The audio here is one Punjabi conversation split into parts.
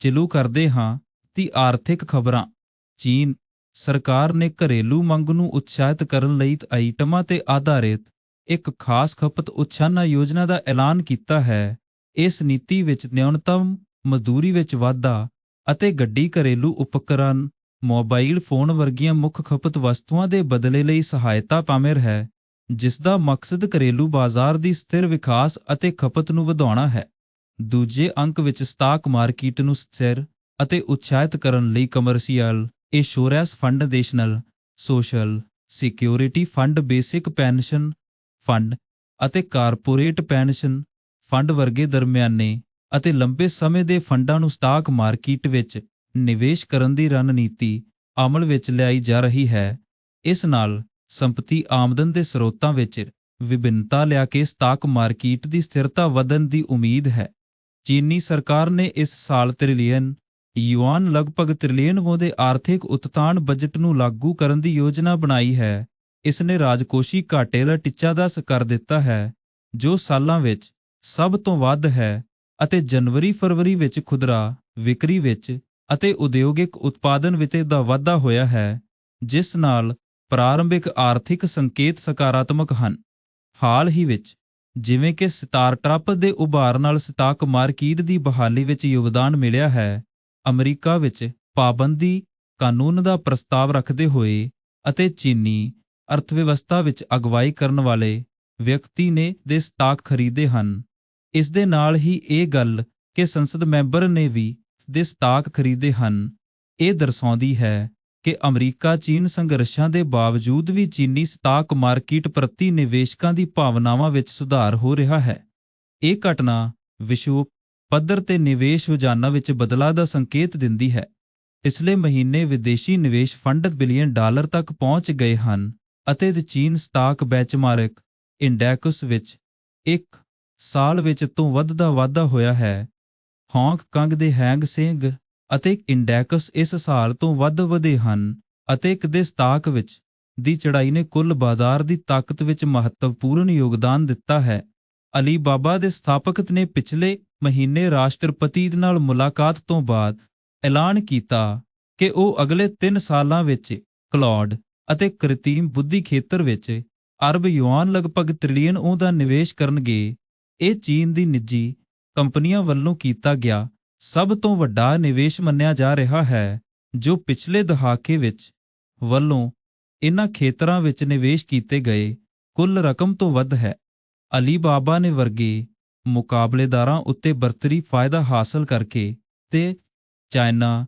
ਚਲੂ ਕਰਦੇ ਹਾਂ ਦੀ ਆਰਥਿਕ ਖਬਰਾਂ। ਚੀਨ ਸਰਕਾਰ ਨੇ ਘਰੇਲੂ ਮੰਗ ਨੂੰ ਉਤਸ਼ਾਹਿਤ ਕਰਨ ਲਈ ਆਈਟਮਾਂ ਤੇ ਆਧਾਰਿਤ ਇੱਕ ਖਾਸ ਖਪਤ ਉਤਸ਼ਾਹਨਾ ਯੋਜਨਾ ਦਾ ਐਲਾਨ ਕੀਤਾ ਹੈ। ਇਸ ਨੀਤੀ ਵਿੱਚ ਨਿਊਨਤਮ ਮਜ਼ਦੂਰੀ ਵਿੱਚ ਵਾਧਾ ਅਤੇ ਗੱਡੀ ਘਰੇਲੂ ਉਪਕਰਨ, ਮੋਬਾਈਲ ਫੋਨ ਵਰਗੀਆਂ ਮੁੱਖ ਖਪਤ ਵਸਤੂਆਂ ਦੇ ਬਦਲੇ ਲਈ ਸਹਾਇਤਾ ਪਾਮਰ ਹੈ, ਜਿਸ ਦਾ ਮਕਸਦ ਘਰੇਲੂ ਬਾਜ਼ਾਰ ਦੀ ਸਥਿਰ ਵਿਕਾਸ ਅਤੇ ਖਪਤ ਨੂੰ ਵਧਾਉਣਾ ਹੈ। ਦੂਜੇ ਅੰਕ ਵਿੱਚ ਸਟਾਕ ਮਾਰਕੀਟ ਨੂੰ ਸਥਿਰ ਅਤੇ ਉਤਸ਼ਾਹਿਤ ਕਰਨ ਲਈ commercial insurance fund national social security fund, basic pension fund ਅਤੇ ਕਾਰਪੋਰੇਟ ਪੈਨਸ਼ਨ ਫੰਡ ਵਰਗੇ ਦਰਮਿਆਨੇ ਅਤੇ ਲੰਬੇ ਸਮੇਂ ਦੇ ਫੰਡਾਂ ਨੂੰ ਸਟਾਕ ਮਾਰਕੀਟ ਵਿੱਚ ਨਿਵੇਸ਼ ਕਰਨ ਦੀ ਰਣਨੀਤੀ ਅਮਲ ਵਿੱਚ ਲਿਆਈ ਜਾ ਰਹੀ ਹੈ। ਇਸ ਨਾਲ ਸੰਪਤੀ ਆਮਦਨ ਦੇ ਸਰੋਤਾਂ ਵਿੱਚ ਵਿਭਿੰਨਤਾ ਲਿਆ ਕੇ ਸਟਾਕ ਮਾਰਕੀਟ ਦੀ ਸਥਿਰਤਾ ਵਧਣ ਦੀ ਉਮੀਦ ਹੈ। ਚੀਨੀ ਸਰਕਾਰ ਨੇ ਇਸ ਸਾਲ ਟ੍ਰਿਲੀਅਨ ਯੂਆਨ ਲਗਭਗ ਟ੍ਰਿਲੀਅਨ ਵੋ ਦੇ ਆਰਥਿਕ ਉਤਥਾਨ ਬਜਟ ਨੂੰ ਲਾਗੂ ਕਰਨ ਦੀ ਯੋਜਨਾ ਬਣਾਈ ਹੈ, ਇਸ ਨੇ ਰਾਜਕੋਸ਼ੀ ਘਾਟੇ ਦਾ ਟੀਚਾ ਦੱਸ ਕਰ ਦਿੱਤਾ ਹੈ, ਜੋ ਸਾਲਾਂ ਵਿੱਚ ਸਭ ਤੋਂ ਵੱਧ ਹੈ ਅਤੇ ਜਨਵਰੀ ਫਰਵਰੀ ਵਿੱਚ ਖੁਦਰਾ, ਵਿਕਰੀ ਵਿੱਚ ਅਤੇ ਉਦਯੋਗਿਕ ਉਤਪਾਦਨ ਵਿੱਚ ਦਾ ਵਾਧਾ ਹੋਇਆ ਹੈ, ਜਿਸ ਨਾਲ ਪ੍ਰਾਰੰਭਿਕ ਆਰਥਿਕ ਸੰਕੇਤ ਸਕਾਰਾਤਮਕ ਹਨ। ਹਾਲ ਹੀ ਵਿੱਚ ਜਿਵੇਂ ਕਿ ਸਟਾਰਟਅਪ ਦੇ ਉਭਾਰ ਨਾਲ ਸਟਾਕ ਮਾਰਕੀਟ ਦੀ ਬਹਾਲੀ ਵਿੱਚ ਯੋਗਦਾਨ ਮਿਲਿਆ ਹੈ, ਅਮਰੀਕਾ ਵਿੱਚ ਪਾਬੰਦੀ, ਕਾਨੂੰਨ ਦਾ ਪ੍ਰਸਤਾਵ ਰੱਖਦੇ ਹੋਏ ਅਤੇ ਚੀਨੀ ਅਰਥਵਿਵਸਥਾ ਵਿੱਚ ਅਗਵਾਈ ਕਰਨ ਵਾਲੇ ਵਿਅਕਤੀ ਨੇ ਦੇ ਸਟਾਕ ਖਰੀਦੇ ਹਨ। ਇਸ ਦੇ ਨਾਲ ਹੀ ਇਹ ਗੱਲ ਕਿ ਸੰਸਦ ਮੈਂਬਰ ਨੇ ਵੀ ਦੇ ਸਟਾਕ ਖਰੀਦੇ ਹਨ, ਇਹ ਦਰਸਾਉਂਦੀ ਹੈ ਕਿ ਅਮਰੀਕਾ, ਚੀਨ ਸੰਘਰਸ਼ਾਂ ਦੇ ਬਾਵਜੂਦ ਵੀ ਚੀਨੀ ਸਟਾਕ ਮਾਰਕੀਟ ਪ੍ਰਤੀ ਨਿਵੇਸ਼ਕਾਂ ਦੀ ਭਾਵਨਾਵਾਂ ਵਿੱਚ ਸੁਧਾਰ ਹੋ ਰਿਹਾ ਹੈ। ਇਹ ਘਟਨਾ ਵਿਸ਼ਵ ਪੱਧਰ ਤੇ ਨਿਵੇਸ਼ ਰੁਝਾਨਾਂ ਵਿੱਚ ਬਦਲਾਅ ਦਾ ਸੰਕੇਤ ਦਿੰਦੀ ਹੈ। ਪਿਛਲੇ ਮਹੀਨੇ ਵਿਦੇਸ਼ੀ ਨਿਵੇਸ਼ ਫੰਡ ਬਿਲੀਅਨ ਡਾਲਰ ਤੱਕ ਪਹੁੰਚ ਗਏ ਹਨ ਅਤੇ ਚੀਨ ਸਟਾਕ ਬੈਂਚਮਾਰਕ ਇੰਡੈਕਸ ਵਿੱਚ ਇੱਕ ਸਾਲ ਵਿੱਚ ਤੋਂ ਵੱਧ ਦਾ ਵਾਧਾ ਹੋਇਆ ਹੈ। ਹਾਂਗਕਾਂਗ ਦੇ ਹੈਂਗ ਸੇਂਗ ਅਤੇ ਇੰਡੈਕਸ ਇਸ ਸਾਲ ਤੋਂ ਵੱਧ ਵਧੇ ਹਨ ਅਤੇ ਇੱਕ ਦੇ ਸਟਾਕ ਵਿੱਚ ਦੀ ਚੜ੍ਹਾਈ ਨੇ ਕੁੱਲ ਬਾਜ਼ਾਰ ਦੀ ਤਾਕਤ ਵਿੱਚ ਮਹੱਤਵਪੂਰਨ ਯੋਗਦਾਨ ਦਿੱਤਾ ਹੈ। ਅਲੀ ਬਾਬਾ ਦੇ ਸਥਾਪਕ ਨੇ ਪਿਛਲੇ ਮਹੀਨੇ ਰਾਸ਼ਟਰਪਤੀ ਨਾਲ ਮੁਲਾਕਾਤ ਤੋਂ ਬਾਅਦ ਐਲਾਨ ਕੀਤਾ ਕਿ ਉਹ ਅਗਲੇ 3 ਸਾਲਾਂ ਵਿੱਚ ਕਲਾਉਡ ਅਤੇ ਕ੍ਰਿਤਿਮ ਬੁੱਧੀ ਖੇਤਰ ਵਿੱਚ ਅਰਬ ਯੁਆਨ ਲਗਭਗ ਟ੍ਰਿਲੀਅਨ ਉਹ ਦਾ ਨਿਵੇਸ਼ ਕਰਨਗੇ। ਇਹ ਚੀਨ ਦੀ ਨਿੱਜੀ ਕੰਪਨੀਆਂ ਵੱਲੋਂ ਕੀਤਾ ਗਿਆ ਸਭ ਤੋਂ ਵੱਡਾ ਨਿਵੇਸ਼ ਮੰਨਿਆ ਜਾ ਰਿਹਾ ਹੈ, ਜੋ ਪਿਛਲੇ ਦਹਾਕੇ ਵਿੱਚ ਵੱਲੋਂ ਇਨ੍ਹਾਂ ਖੇਤਰਾਂ ਵਿੱਚ ਨਿਵੇਸ਼ ਕੀਤੇ ਗਏ ਕੁੱਲ ਰਕਮ ਤੋਂ ਵੱਧ ਹੈ। ਅਲੀਬਾਬਾ ਨੇ ਵਰਗੇ ਮੁਕਾਬਲੇਦਾਰਾਂ ਉੱਤੇ ਬਰਤਰੀ ਫਾਇਦਾ ਹਾਸਲ ਕਰਕੇ ਤੇ ਚਾਈਨਾ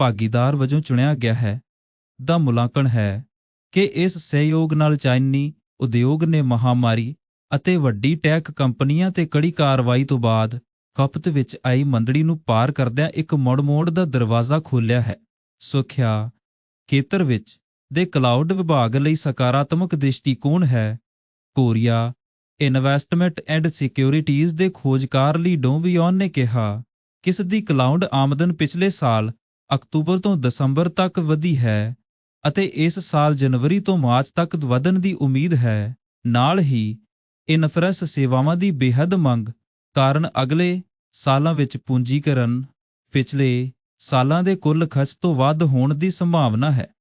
ਭਾਗੀਦਾਰ ਵਜੋਂ ਚੁਣਿਆ ਗਿਆ ਹੈ। ਦਾ ਮੁਲਾਂਕਣ ਹੈ ਕਿ ਇਸ ਸਹਿਯੋਗ ਨਾਲ ਚਾਈਨੀ ਉਦਯੋਗ ਨੇ ਮਹਾਮਾਰੀ ਅਤੇ ਵੱਡੀ ਟੈਕ ਕੰਪਨੀਆਂ ਤੇ ਕੜੀ ਕਾਰਵਾਈ ਤੋਂ ਬਾਅਦ ਖਪਤ ਵਿੱਚ ਆਈ ਮੰਦੜੀ ਨੂੰ ਪਾਰ ਕਰਦਿਆਂ ਇੱਕ ਮੋੜ-ਮੋੜ ਦਾ ਦਰਵਾਜ਼ਾ ਖੋਲ੍ਹਿਆ ਹੈ। ਸੁਖਿਆ, ਖੇਤਰ ਵਿੱਚ ਦੇ ਕਲਾਉਡ ਵਿਭਾਗ ਲਈ ਸਕਾਰਾਤਮਕ ਦ੍ਰਿਸ਼ਟੀਕੋਣ ਹੈ। ਕੋਰੀਆ ਇਨਵੈਸਟਮੈਂਟ ਐਂਡ ਸਿਕਿਉਰਿਟੀਜ਼ ਦੇ ਖੋਜਕਾਰ ਲਈ ਡੋਵਿਯਨ ਨੇ ਕਿਹਾ, ਕਿਸ ਦੀ ਕਲਾਉਡ ਆਮਦਨ ਪਿਛਲੇ ਸਾਲ ਅਕਤੂਬਰ ਤੋਂ ਦਸੰਬਰ ਤੱਕ ਵਧੀ ਹੈ ਅਤੇ ਇਸ ਸਾਲ ਜਨਵਰੀ ਤੋਂ ਮਾਰਚ ਤੱਕ ਵਧਣ ਦੀ ਉਮੀਦ ਹੈ। ਨਾਲ ਹੀ, ਇਨਫਰੈਸ ਸੇਵਾਵਾਂ ਦੀ ਬੇਹੱਦ ਮੰਗ ਕਾਰਨ ਅਗਲੇ ਸਾਲਾਂ ਵਿੱਚ ਪੂੰਜੀਕਰਨ, ਪਿਛਲੇ ਸਾਲਾਂ ਦੇ ਕੁੱਲ ਖਰਚ ਤੋਂ ਵੱਧ ਹੋਣ ਦੀ ਸੰਭਾਵਨਾ ਹੈ।